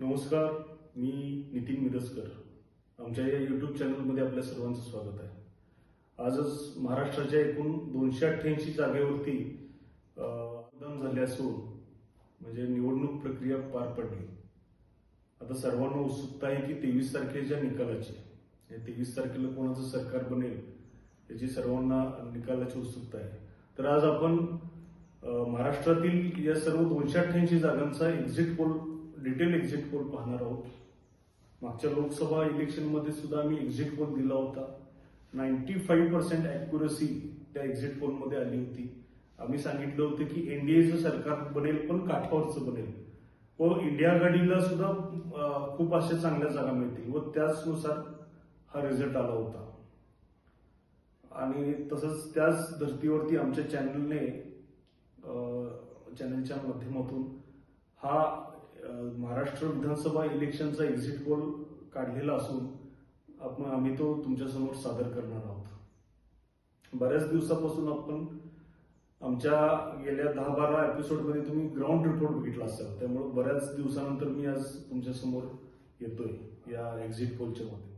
नमस्कार मी नितीन मिरजकर. आमच्या या यूट्यूब चॅनलमध्ये आपल्या सर्वांचं स्वागत आहे. आजच महाराष्ट्राच्या एकूण दोनशे अठ्ठ्याऐंशी जागेवरती मतदान झाले असून म्हणजे निवडणूक प्रक्रिया पार पडली. आता सर्वांना उत्सुकता आहे की तेवीस तारखेच्या निकालाची. तेवीस तारखेला कोणाचं सरकार बनेल याची सर्वांना निकालाची उत्सुकता आहे. तर आज आपण महाराष्ट्रातील या सर्व दोनशे अठ्ठ्याऐंशी जागांचा exit poll detail exit poll पाहणार आहोत. मागच्या लोकसभा इलेक्शनमध्ये सुद्धा आम्ही एक्झिट पोल दिला होता. नाईन्टी फाईव्ह पर्सेंट अॅक्युरसी त्या एक्झिट पोलमध्ये आली होती. आम्ही सांगितलं होतं की एनडीएचं सरकार बनेल पण काठावरचं बनेल. व इंडिया आघाडीला सुद्धा खूप अशा चांगल्या जागा मिळतील. व त्याचनुसार हा रिझल्ट आला होता. आणि तसंच त्याच धर्तीवरती आमच्या चॅनलने चॅनलच्या माध्यमातून हा महाराष्ट्र विधानसभा इलेक्शनचा एक्झिट पोल काढलेला असून आपण आम्ही तो तुमच्यासमोर सादर करणार आहोत. बऱ्याच दिवसापासून आपण आमच्या गेल्या दहा बारा एपिसोडमध्ये तुम्ही ग्राउंड रिपोर्ट बघितला असाल. त्यामुळे बऱ्याच दिवसानंतर मी आज तुमच्यासमोर येतोय या एक्झिट पोलच्या मध्ये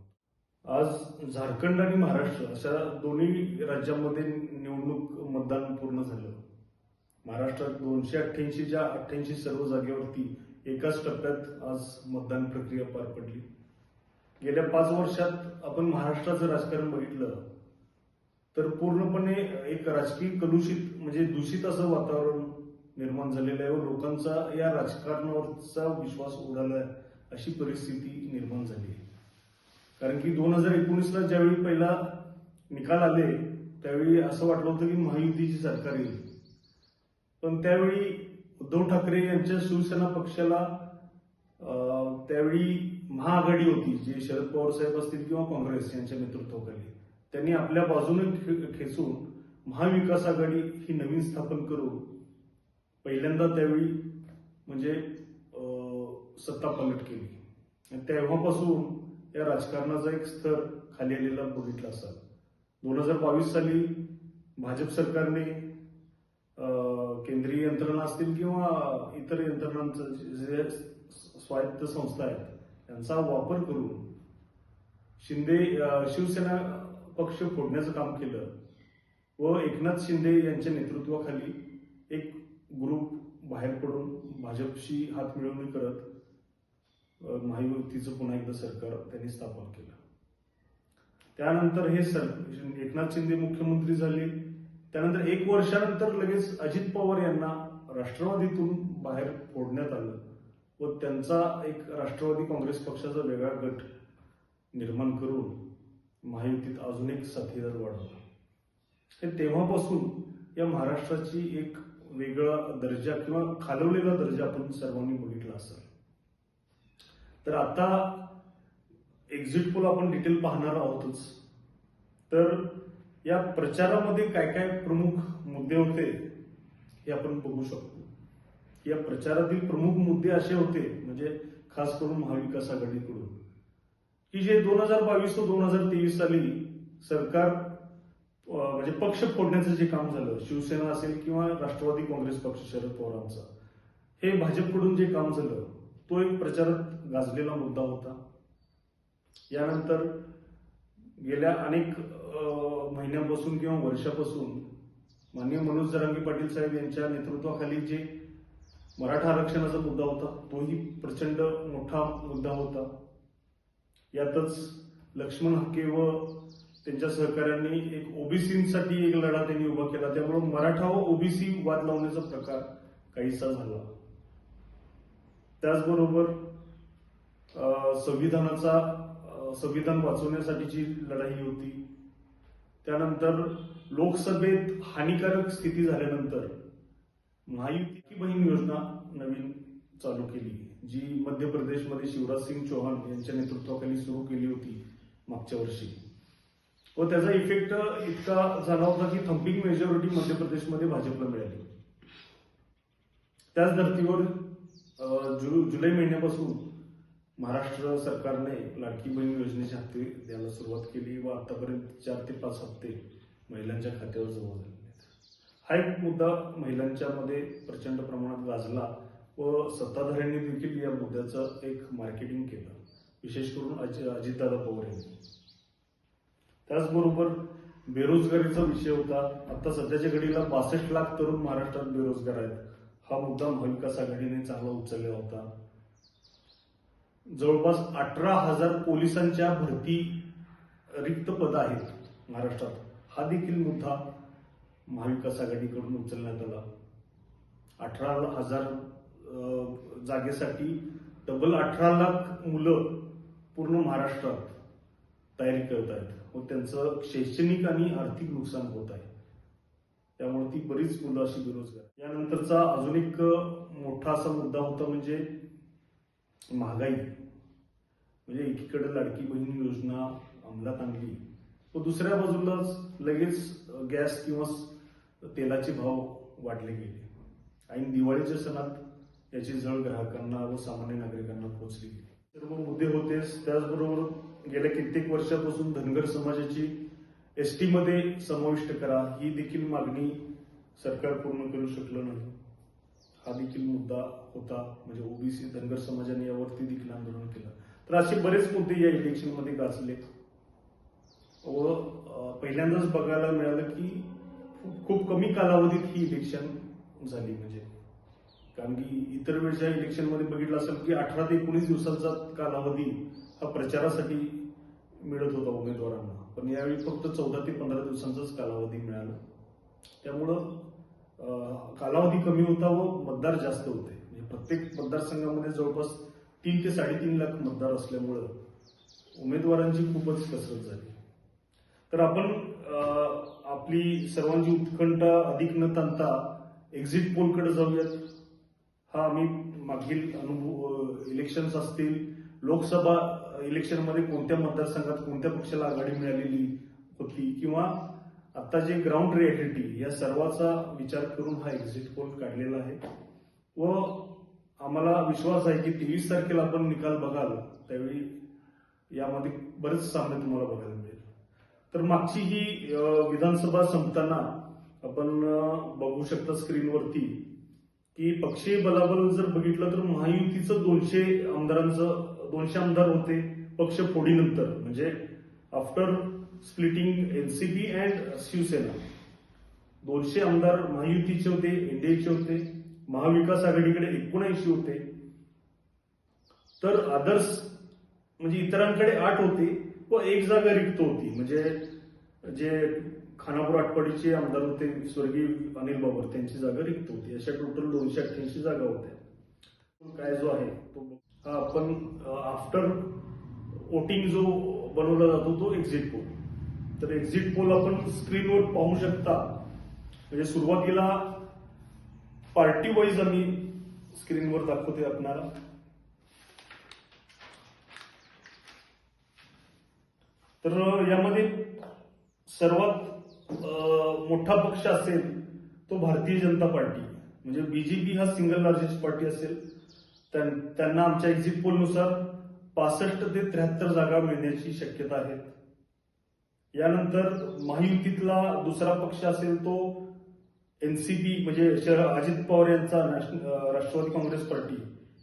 आज झारखंड आणि महाराष्ट्र अशा दोन्ही राज्यांमध्ये निवडणूक मतदान पूर्ण झालं. महाराष्ट्रात दोनशे अठ्ठ्याऐंशीच्या अठ्ठ्याऐंशी सर्व जागेवरती एकाच टप्प्यात आज मतदान प्रक्रिया पार पडली. गेल्या पाच वर्षात आपण महाराष्ट्राचं राजकारण बघितलं तर पूर्णपणे एक राजकीय कलुषित म्हणजे दूषित असं वातावरण निर्माण झालेलं आहे व लोकांचा या राजकारणावरचा विश्वास उडाला अशी परिस्थिती निर्माण झाली आहे. कारण की दोन हजार एकोणीसला ज्यावेळी पहिला निकाल आले त्यावेळी असं वाटलं होतं की महायुतीची सरकार येईल. पण त्यावेळी उद्धव ठाकरे यांच्या शिवसेना पक्षाला त्यावेळी महाआघाडी होती जे शरद पवार साहेब असतील किंवा काँग्रेस यांच्या नेतृत्वाखाली. त्यांनी आपल्या बाजूने खे- खेचून महाविकास आघाडी ही नवीन स्थापन करून पहिल्यांदा त्यावेळी म्हणजे सत्ता पालट केली. आणि तेव्हापासून या राजकारणाचा एक स्तर खाली आलेला बघितला असाल. दोन हजार बावीस साली भाजप सरकारने केंद्रीय यंत्रणा असतील किंवा इतर यंत्रणांचं जे स्वायत्त संस्था आहेत यांचा वापर करून शिंदे शिवसेना पक्ष फोडण्याचं काम केलं व एकनाथ शिंदे यांच्या नेतृत्वाखाली एक ग्रुप बाहेर पडून भाजपशी हात मिळवणी करत महायुतीचं पुन्हा एकदा सरकार त्यांनी स्थापन केलं. त्यानंतर हे सर एकनाथ शिंदे मुख्यमंत्री झाले. त्यानंतर एक वर्षानंतर लगेच अजित पवार यांना राष्ट्रवादीतून बाहेर फोडण्यात आलं व त्यांचा एक राष्ट्रवादी काँग्रेस पक्षाचा वेगळा गट निर्माण करून महायुतीत अजून एक साथीदार वाढवला. हे तेव्हापासून या महाराष्ट्राची एक वेगळा दर्जा किंवा खालवलेला दर्जा आपण सर्वांनी बघितला असेल. तर आता एक्झिट पोल आपण डिटेल पाहणार आहोतच. तर या प्रचारामध्ये काय काय प्रमुख मुद्दे होते हे आपण बघू शकतो. या प्रचारातील प्रमुख मुद्दे असे होते म्हणजे खास करून महाविकास आघाडीकडून की जे दोन हजार बावीस ते दोन हजार तेवीस साली सरकार म्हणजे पक्ष फोडण्याचं जे काम झालं शिवसेना असेल किंवा राष्ट्रवादी काँग्रेस पक्ष शरद पवारांचा हे भाजपकडून जे काम झालं तो एक प्रचारात गाजलेला मुद्दा होता. यानंतर गेल्या अनेक महिन्यापासून किंवा वर्षापासून माननीय मनोज जरांगी पाटील साहेब यांच्या नेतृत्वाखाली जे मराठा आरक्षणाचा मुद्दा होता तोही प्रचंड मोठा मुद्दा होता. यातच लक्ष्मण हक्के व त्यांच्या सहकाऱ्यांनी एक ओबीसीसाठी एक लढा त्यांनी उभा केला त्यामुळे मराठा व ओबीसी वाद लावण्याचा प्रकार काहीसा झाला. त्याचबरोबर संविधानाचा संविधान वाचवण्यासाठीची लढाई होती त्यानंतर लोकसभेत हानिकारक स्थिती झाल्यानंतर महायुती की बहीण योजना नवीन चालू केली. जी मध्य प्रदेशमध्ये शिवराज सिंग चौहान यांच्या नेतृत्वाखाली सुरू केली होती मागच्या वर्षी. व त्याचा इफेक्ट इतका झाला होता की थम्पिंग मेजॉरिटी मध्य प्रदेशमध्ये भाजपला मिळाली. त्याच धर्तीवर जु जुलै महिन्यापासून महाराष्ट्र सरकारने लाडकी बहीण योजनेचे हप्ते द्यायला सुरुवात केली व आतापर्यंत चार ते पाच हप्ते महिलांच्या खात्यावर जमा झाले हा एक मुद्दा महिलांच्या मध्ये प्रचंड प्रमाणात गाजला व सत्ताधाऱ्यांनी देखील या मुद्द्याचं एक मार्केटिंग केलं विशेष करून अजि अजितदादा पवार यांनी. त्याचबरोबर बेरोजगारीचा विषय होता. आता सध्याच्या घडीला बासष्ट लाख तरुण महाराष्ट्रात बेरोजगार आहेत. हा मुद्दा महाविकास आघाडीने चांगला उचलला होता. जवळपास अठरा हजार पोलिसांच्या भरती रिक्त पद आहेत महाराष्ट्रात. हा देखील मुद्दा महाविकास आघाडीकडून उचलण्यात आला. अठरा हजार जागेसाठी तब्बल अठरा लाख मुलं पूर्ण महाराष्ट्रात तयारी करत आहेत. व त्यांचं शैक्षणिक आणि आर्थिक नुकसान होत आहे. त्यामुळे ती बरीच मुलं अशी बेरोजगार यानंतरचा अजून एक मोठा असा मुद्दा होता म्हणजे महागाई. म्हणजे एकीकडे लाडकी बहीण योजना अंमलात आणली व दुसऱ्या बाजूलाच लगेच गॅस किंवा तेलाचे भाव वाढले गेले. आणि दिवाळीच्या सणात याची जळ ग्राहकांना व सामान्य नागरिकांना पोहोचली गेली. सर्व मुद्दे होतेच त्याचबरोबर गेल्या कित्येक वर्षापासून धनगर समाजाची एसमध्ये समाविष्ट करा ही देखील मागणी सरकार पूर्ण करू शकलं नाही. हा देखील मुद्दा होता म्हणजे ओबीसी धनगर समाजाने यावरती देखील आंदोलन केलं. तर असे बरेच मुद्दे या इलेक्शनमध्ये गाजले. व पहिल्यांदाच बघायला मिळालं की खूप- कमी कालावधीत ही इलेक्शन झाली म्हणजे. कारण की इतर वेळच्या इलेक्शनमध्ये बघितलं असेल की अठरा ते एकोणीस दिवसांचा कालावधी हा प्रचारासाठी मिळत होता उमेदवारांना. पण यावेळी फक्त चौदा ते पंधरा दिवसांचाच कालावधी मिळाला. त्यामुळं कालावधी कमी होता व मतदार जास्त होते. म्हणजे प्रत्येक मतदारसंघामध्ये जवळपास तीन ते साडेतीन लाख मतदार असल्यामुळं उमेदवारांची खूपच कसरत झाली. तर आपण आपली सर्वांची उत्कंठा अधिक न ताणता एक्झिट पोलकडे जाऊयात. हा आम्ही मागील अनुभव इलेक्शन्स असतील लोकसभा इलेक्शनमध्ये कोणत्या मतदारसंघात कोणत्या पक्षाला आघाडी मिळालेली होती किंवा आता जे ग्राउंड रिॲलिटी या सर्वाचा विचार करून हा एक्झिट पोल काढलेला आहे. व आम्हाला विश्वास आहे की तेवीस तारखेला आपण निकाल बघाल. त्यावेळी यामध्ये बरेच सामने तुम्हाला बघायला मिळेल. तर मागची ही विधानसभा संपताना आपण बघू शकता स्क्रीनवरती की पक्षीय बलाबल जर बघितलं तर महायुतीचं दोनशे आमदारांचं दोनशे आमदार होते पक्ष फोडीनंतर. म्हणजे after splitting NCP and Shiv Sena दोनशे आमदार महायुतीचे होते एनडीएचे होते. महाविकास आघाडीकडे एकोणऐंशी होते. तर आदर्श म्हणजे इतरांकडे आठ होते व एक जागा रिक्त होती. म्हणजे जे खानापूर आटपाडीचे आमदार होते स्वर्गीय अनिल बाबर त्यांची जागा रिक्त होती. अशा टोटल दोनशे अठ्ठ्याऐंशी जागा होत्या. काय जो आहे तो हा आपण आफ्टर वोटिंग जो बनवला जातो तो एक्झिट पोल तर एक्झिट पोल आपण स्क्रीनवर पाहू शकता. म्हणजे सुरुवातीला पार्टी वाईज आम्ही स्क्रीनवर दाखवते आपणाला. तर यामध्ये सर्वात मोठा पक्ष असेल तो भारतीय जनता पार्टी. म्हणजे बीजेपी हा सिंगल लार्जेस्ट पार्टी असेल. त्यांना आमच्या एक्झिट पोलनुसार पासष्ट ते त्र्याहत्तर जागा मिळण्याची शक्यता आहे. यानंतर महायुतीतला दुसरा पक्ष असेल तो एनसीपी म्हणजे शरद अजित पवार यांचा राष्ट्रवादी काँग्रेस पार्टी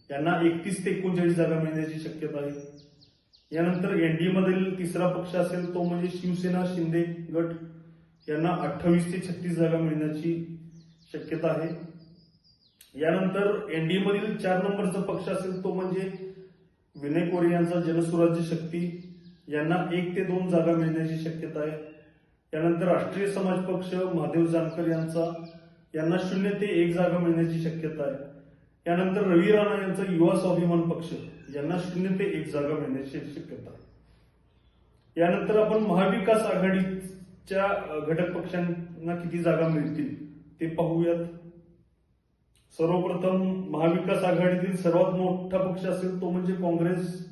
यांना एकतीस ते एकोणचाळीस जागा मिळण्याची शक्यता आहे. यानंतर एनडीए मधील तिसरा पक्ष असेल तो म्हणजे शिवसेना शिंदे गट यांना अठ्ठावीस ते छत्तीस जागा मिळण्याची शक्यता आहे. यानंतर एनडीए मधील चार नंबरचा पक्ष असेल तो म्हणजे विनय कोरे यांचा जनसुराज्य शक्ती यांना एक ते दोन जागा मिळण्याची शक्यता आहे. त्यानंतर राष्ट्रीय समाज पक्ष महादेव जानकर यांचा यांना शून्य ते एक जागा मिळण्याची शक्यता आहे. यानंतर रवी राणा यांचा युवा स्वाभिमान पक्ष यांना शून्य ते एक जागा मिळण्याची शक्यता आहे. यानंतर आपण महाविकास आघाडीच्या घटक पक्षांना किती जागा मिळतील ते पाहूयात. सर्वप्रथम महाविकास आघाडीतील सर्वात मोठा पक्ष असेल तो म्हणजे काँग्रेस.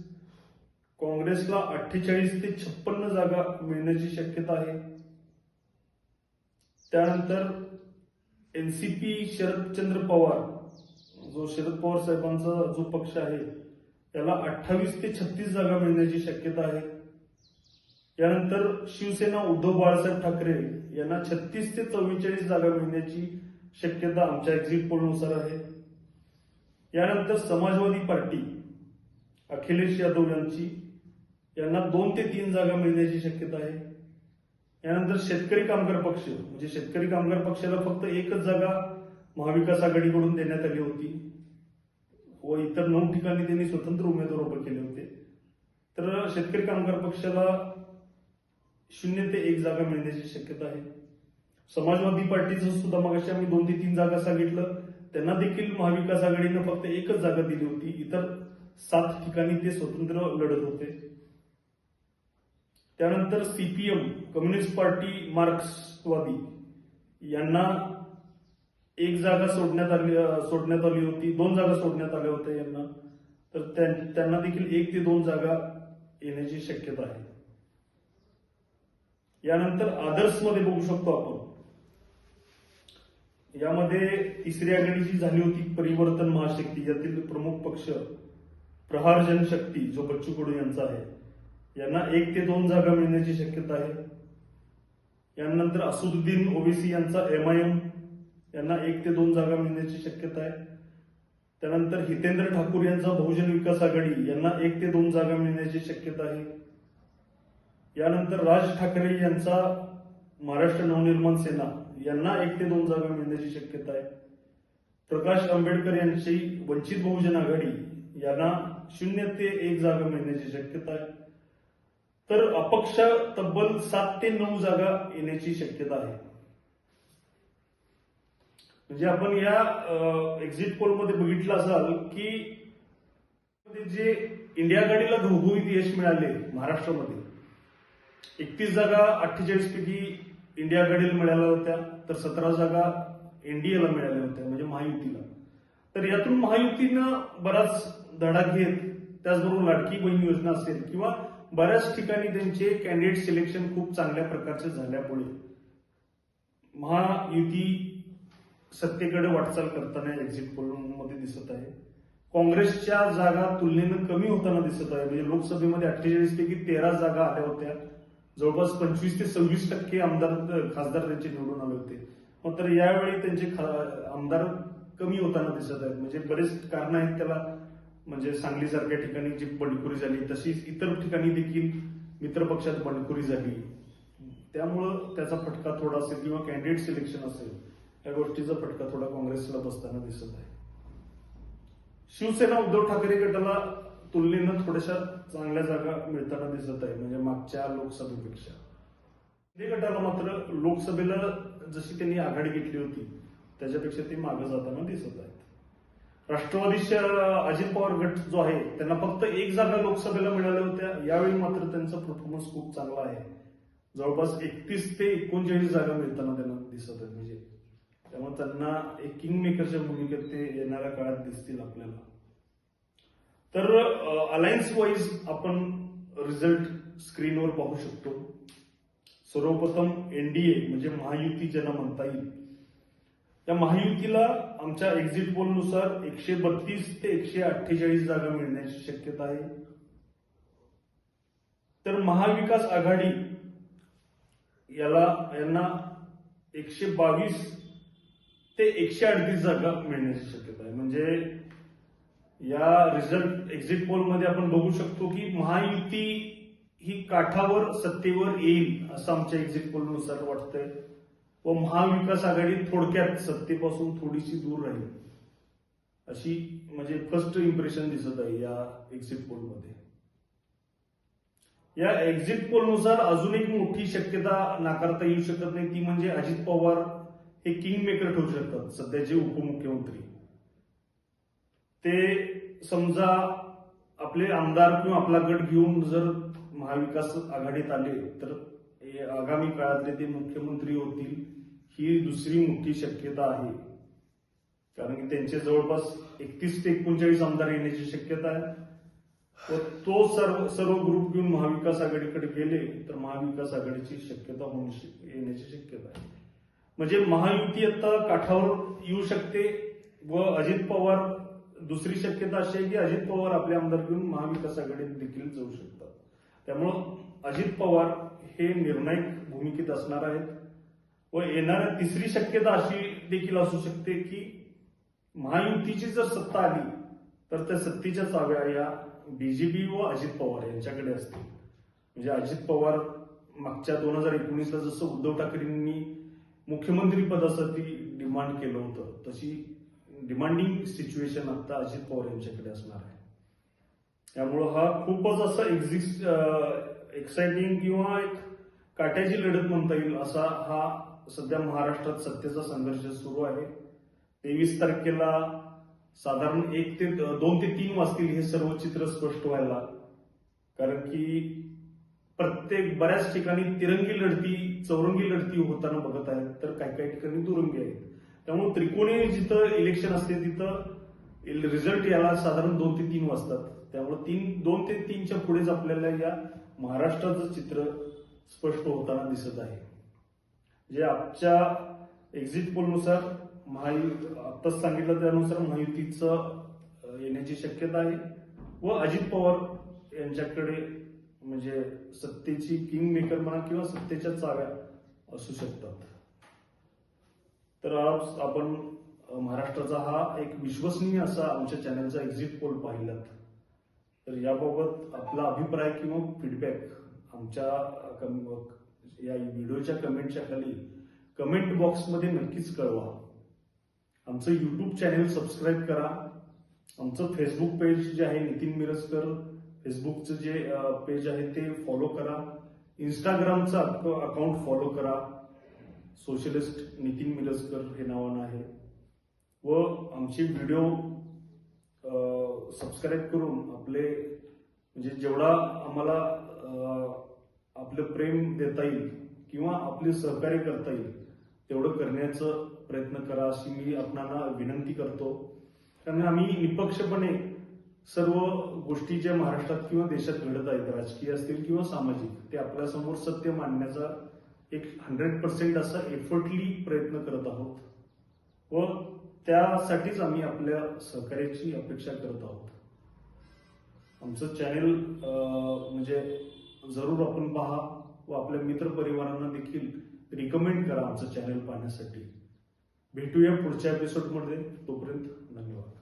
काँग्रेसला अठ्ठेचाळीस ते छप्पन्न जागा मिळण्याची शक्यता आहे. त्यानंतर N C P Sharadchandra Pawar जो शरद पवार साहेबांचा जो पक्ष आहे त्याला अठ्ठावीस ते छत्तीस जागा मिळण्याची शक्यता आहे. यानंतर शिवसेना उद्धव बाळासाहेब ठाकरे यांना छत्तीस ते चव्वेचाळीस जागा मिळण्याची शक्यता आमच्या एक्झिट पोलनुसार आहे. यानंतर समाजवादी पार्टी अखिलेश यादव यांची यांना दोन ते तीन जागा मिळण्याची शक्यता आहे. यानंतर शेतकरी कामगार पक्ष. म्हणजे शेतकरी कामगार पक्षाला फक्त एकच जागा महाविकास आघाडीकडून देण्यात आली होती. व इतर नऊ ठिकाणी त्यांनी स्वतंत्र उमेदवार उभे केले होते. तर शेतकरी कामगार पक्षाला शून्य ते एक जागा मिळण्याची शक्यता आहे. समाजवादी पार्टीचं सुद्धा मगाशी आम्ही दोन ते तीन जागा सांगितलं. त्यांना देखील महाविकास आघाडीनं फक्त एकच जागा दिली होती. इतर सात ठिकाणी ते स्वतंत्र लढत होते. त्यानंतर सीपीएम कम्युनिस्ट पार्टी मार्क्सवादी. यांना एक जागा सोडण्यात आली सोडण्यात आली होती दोन जागा सोडण्यात आल्या होत्या यांना. तर त्यांना देखील एक ते दोन जागा येण्याची शक्यता आहे. यानंतर आदर्शमध्ये बघू शकतो आपण. यामध्ये तिसरी आघाडी जी झाली होती परिवर्तन महाशक्ती यातील प्रमुख पक्ष प्रहार जनशक्ती जो बच्चू कडू यांचा आहे. यांना एक ते दोन जागा मिळण्याची शक्यता आहे. यानंतर असुद्दीन ओबीसी यांचा एम आय एम यांना एक ते दोन जागा मिळण्याची शक्यता आहे. त्यानंतर हितेंद्र ठाकूर यांचा बहुजन विकास आघाडी यांना एक ते दोन जागा मिळण्याची शक्यता आहे. यानंतर राज ठाकरे यांचा महाराष्ट्र नवनिर्माण सेना यांना एक ते दोन जागा मिळण्याची शक्यता आहे. प्रकाश आंबेडकर यांची वंचित बहुजन आघाडी यांना शून्य ते एक जागा मिळण्याची शक्यता आहे. तर अपक्ष तब्बल सात ते नऊ जागा येण्याची शक्यता आहे. म्हणजे आपण या एक्झिट पोलमध्ये बघितलं असाल की जे इंडिया आघाडीला घवघवीत यश मिळाले महाराष्ट्रामध्ये एकतीस जागा अठ्ठेचाळीस पैकी इंडिया आघाडीला मिळाल्या होत्या तर सतरा जागा एनडीएला मिळाल्या होत्या म्हणजे महायुतीला. तर यातून महायुतीनं बराच धडा घेत त्याचबरोबर लाडकी बहीण योजना असेल किंवा बऱ्याच ठिकाणी त्यांचे कॅन्डिडेट सिलेक्शन खूप चांगल्या प्रकारचे झाल्यामुळे महायुती सत्तेकडे वाटचाल करताना एक्झिट पोलमध्ये दिसत आहे. काँग्रेसच्या जागा तुलनेनं कमी होताना दिसत आहे. म्हणजे लोकसभेमध्ये अठ्ठेचाळीस पैकी तेरा जागा आल्या होत्या. जवळपास पंचवीस ते सव्वीस टक्के आमदार खासदार त्यांचे निवडून आले होते. मात्र यावेळी त्यांचे खा- आमदार कमी होताना दिसत आहेत. म्हणजे बरेच कारण आहेत त्याला म्हणजे सांगलीसारख्या ठिकाणी जी बंडखोरी झाली तशीच इतर ठिकाणी देखील मित्रपक्षात बंडखोरी झाली. त्यामुळं त्याचा फटका थोडा असेल किंवा कॅन्डिडेट सिलेक्शन असेल या गोष्टीचा फटका थोडा काँग्रेसला बसताना दिसत आहे. शिवसेना उद्धव ठाकरे गटाला तुलनेनं थोड्याशा चांगल्या जागा मिळताना दिसत आहे म्हणजे मागच्या लोकसभेपेक्षा. शिंदे गटाला मात्र लोकसभेला जशी त्यांनी आघाडी घेतली होती त्याच्यापेक्षा ते मागे जाताना दिसत आहे. राष्ट्रवादीच्या अजित पवार गट जो आहे त्यांना फक्त एक जागा लोकसभेला मिळाल्या होत्या. यावेळी मात्र त्यांचा परफॉर्मन्स खूप चांगला आहे. जवळपास एकतीस ते एकोणचाळीस जागा मिळताना त्यांना दिसत आहेत. म्हणजे त्यामुळे त्यांना एक किंग मेकरच्या भूमिकेत ते येणाऱ्या काळात दिसतील आपल्याला. तर अलायन्स वाईज आपण रिझल्ट स्क्रीनवर पाहू शकतो. सर्वप्रथम एनडीए म्हणजे महायुती ज्यांना म्हणता येईल. त्या महायुतीला आमच्या एक्झिट पोलनुसार एकशे बत्तीस ते एकशे अठ्ठेचाळीस जागा मिळण्याची शक्यता आहे. तर महाविकास आघाडी याला यांना एकशे बावीस ते एकशे अडतीस जागा मिळण्याची शक्यता आहे. म्हणजे या रिझल्ट एक्झिट पोलमध्ये आपण बघू शकतो की महायुती ही काठावर सत्तेवर येईल असं आमच्या एक्झिट पोलनुसार वाटतंय. व महाविकास आघाडी थोडक्यात सत्तेपासून थोडीशी दूर राहील. अशी म्हणजे फर्स्ट इम्प्रेशन दिसत आहे या एक्झिट पोलमध्ये या एक्झिट पोलनुसार अजून एक मोठी शक्यता नाकारता येऊ शकत नाही. ती म्हणजे अजित पवार हे किंग मेकर ठरू शकतात सध्याचे उपमुख्यमंत्री. ते समजा आपले आमदार किंवा आपला गट घेऊन जर महाविकास आघाडीत आले तर हे आगामी काळातले ते मुख्यमंत्री होतील ही दुसरी मोठी शक्यता आहे. कारण की त्यांचे जवळपास एकतीस ते एकोणचाळीस आमदार येण्याची शक्यता आहे. व तो सर्व सर्व ग्रुप घेऊन महाविकास आघाडीकडे गेले तर महाविकास आघाडीची शक्यता होण्याची येण्याची शक्यता आहे. म्हणजे महायुती आता काठावर येऊ शकते व अजित पवार दुसरी शक्यता अशी आहे की अजित पवार आपले आमदार घेऊन महाविकास आघाडीत देखील जाऊ शकतात. त्यामुळं अजित पवार हे निर्णायक भूमिकेत असणार आहेत. व येणाऱ्या तिसरी शक्यता अशी देखील असू शकते की महायुतीची जर सत्ता आली तर त्या सत्तेच्या चाव्या या बीजेपी व अजित पवार यांच्याकडे असतील. म्हणजे अजित पवार मागच्या दोन हजार एकोणीसला जसं उद्धव ठाकरेंनी मुख्यमंत्री पदासाठी डिमांड केलं होतं तशी डिमांडिंग सिच्युएशन आता अजित पवार यांच्याकडे असणार आहे. त्यामुळं हा खूपच असा एक्झिस्ट एक्साइटिंग किंवा एक काट्याची लढत म्हणता येईल असा हा सध्या महाराष्ट्रात सत्तेचा संघर्ष सुरू आहे. तेवीस तारखेला साधारण एक ते दोन ते तीन वाजतील हे सर्व चित्र स्पष्ट व्हायला. कारण की प्रत्येक बऱ्याच ठिकाणी तिरंगी लढती चौरंगी लढती होताना बघत आहेत तर काही काही ठिकाणी दुरंगी आहेत. त्यामुळे त्रिकोणी जिथं इलेक्शन असते तिथं रिझल्ट याला साधारण दोन ते तीन वाजतात. त्यामुळे तीन दोन ते तीनच्या पुढेच आपल्याला या महाराष्ट्राचं चित्र स्पष्ट होताना दिसत आहे. जे आजच्या एक्झिट पोलनुसार महायु आत्ताच सांगितलं त्यानुसार महायुतीचं येण्याची शक्यता आहे. व अजित पवार यांच्याकडे म्हणजे सत्तेची किंग मेकर म्हणा किंवा सत्तेच्या चाव्या असू शकतात. तर आज आपण महाराष्ट्राचा हा एक विश्वसनीय असा आमच्या चॅनलचा एक्झिट पोल पाहिलात. तर याबाबत आपला अभिप्राय किंवा फीडबॅक आमच्या कम- या व्हिडिओच्या कमेंटच्या खाली कमेंट बॉक्समध्ये नक्कीच कळवा. आमचं युट्यूब चॅनेल सबस्क्राईब करा. आमचं फेसबुक पेज जे आहे नितीन मिरजकर फेसबुकचं जे पेज आहे ते फॉलो करा. इंस्टाग्रामचं अकाउंट फॉलो करा. सोशलिस्ट नितीन मिरजकर हे नावानं आहे. व आमचे व्हिडिओ सबस्क्राईब करून आपले म्हणजे जेवढा आम्हाला आपलं प्रेम देता येईल किंवा आपले सहकार्य करता येईल तेवढं करण्याचा प्रयत्न करा अशी मी आपणाला विनंती करतो. कारण आम्ही निपक्षपणे सर्व गोष्टी ज्या महाराष्ट्रात किंवा देशात घडत आहेत राजकीय असतील किंवा सामाजिक ते आपल्यासमोर सत्य मांडण्याचा एक हंड्रेड पर्सेंट असा एफर्टली प्रयत्न करत आहोत. व त्यासाठीच आम्ही आपल्या सहकार्याची अपेक्षा करत आहोत. आमचं चॅनेल म्हणजे जरूर आपण पहा व आपल्या मित्रपरिवारांना देखील रिकमेंड करा आमचं चॅनेल पाहण्यासाठी. भेटूया पुढच्या एपिसोडमध्ये तोपर्यंत धन्यवाद.